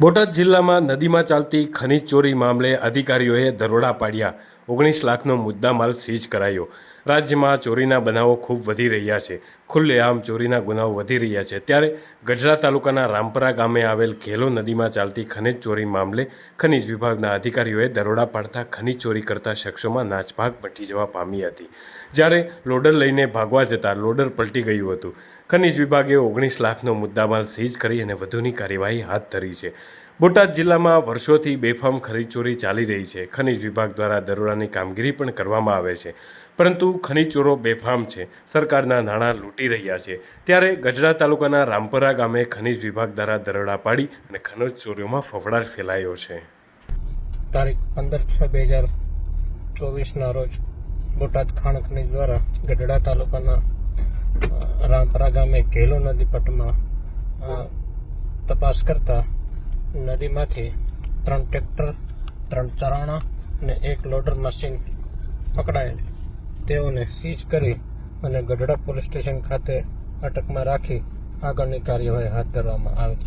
બોટાદ જિલ્લામાં નદીમાં ચાલતી ખનીજ ચોરી મામલે અધિકારીઓએ દરોડા પાડ્યા. ઓગણીસ લાખનો મુદ્દામાલ સીઝ કરાયો. રાજ્યમાં ચોરીના બનાવો ખૂબ વધી રહ્યા છે. ખુલ્લેઆમ ચોરીના ગુનાઓ વધી રહ્યા છે. ત્યારે ગઢડા તાલુકાના રામપરા ગામે આવેલ ઘેલો નદીમાં ચાલતી ખનીજ ચોરી મામલે ખનીજ વિભાગના અધિકારીઓએ દરોડા પાડતા ખનીજ ચોરી કરતા શખ્સોમાં નાચભાગ મટી જવા પામી હતી. જ્યારે લોડર લઈને ભાગવા જતા લોડર પલટી ગયું હતું. ખનિજ વિભાગે ઓગણીસ લાખનો મુદ્દામાલ સીઝ કરી અને વધુની કાર્યવાહી હાથ ધરી છે. બોટાદ જિલ્લામાં વર્ષોથી બેફામ ખનીજ ચોરી ચાલી રહી છે. ખનીજ વિભાગ દ્વારા દરોડાની કામગીરી પણ કરવામાં આવે છે. પરંતુ ખનીજ ચોરો બેફામ છે. સરકારના નાણાં લૂંટી રહ્યા છે. ત્યારે ગઢડા તાલુકાના રામપરા ગામે ખનીજ વિભાગ દ્વારા દરોડા પાડી અને ખનીજ ચોરીઓમાં ફફડાટ ફેલાયો છે. તારીખ પંદર છ બે હજાર ચોવીસના રોજ બોટાદ ખાણ ખનીજ દ્વારા ગઢડા તાલુકાના રામપરા ગામે કેલો નદી પટમાં તપાસ કરતા નદીમાંથી ત્રણ ટ્રેક્ટર, ત્રણ ચરાણા અને એક લોડર મશીન પકડાયેલ. તેઓને સીઝ કરી અને ગઢડા પોલીસ સ્ટેશન ખાતે અટકમાં રાખી આગળની કાર્યવાહી હાથ ધરવામાં આવે છે.